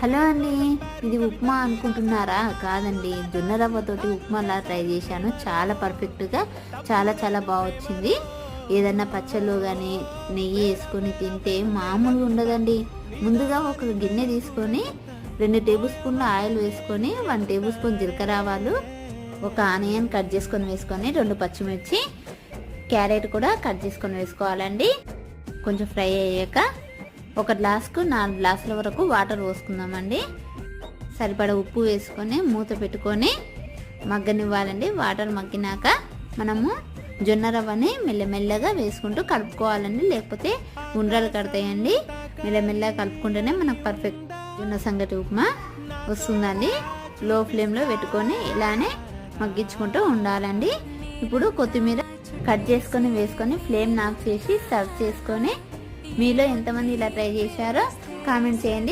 Hello అండి ఇది ఉప్మా అనుకుంటున్నారా? కాదండి జొన్న రవ్వతోటి ఉప్మాలా ట్రై చేశాను. చాలా పర్ఫెక్ట్గా చాలా చాలా బాగా వచ్చింది ఏదన్నా పచ్చళ్ళు కానీ నెయ్యి వేసుకొని తింటే మామూలుగా ఉండదండి. ముందుగా ఒక గిన్నె తీసుకొని రెండు టేబుల్ స్పూన్ల ఆయిల్ వేసుకొని వన్ టేబుల్ స్పూన్ జీలకర్ర ఆవాలు ఒక ఆనియన్ కట్ చేసుకొని వేసుకొని రెండు పచ్చిమిర్చి క్యారెట్ కూడా కట్ చేసుకొని వేసుకోవాలండి. కొంచెం ఫ్రై అయ్యాక ఒక గ్లాస్కు నాలుగు గ్లాసుల వరకు వాటర్ పోసుకుందామండి. సరిపడా ఉప్పు వేసుకొని మూత పెట్టుకొని మగ్గనివ్వాలండి. వాటర్ మగ్గినాక మనము జొన్న రవ్వని మెల్లమెల్లగా వేసుకుంటూ కలుపుకోవాలండి. లేకపోతే గుండ్రాలు కడతాయండి. మెల్లమెల్లగా కలుపుకుంటేనే మనకు పర్ఫెక్ట్ జొన్న సంగటి ఉప్మా వస్తుందండి. లో ఫ్లేమ్లో పెట్టుకొని ఇలానే మగ్గించుకుంటూ ఉండాలండి. ఇప్పుడు కొత్తిమీర కట్ చేసుకొని వేసుకొని ఫ్లేమ్ ఆఫ్ చేసి సర్వ్ చేసుకొని మీలో ఎంతమంది ఇలా ట్రై చేశారో కామెంట్ చేయండి.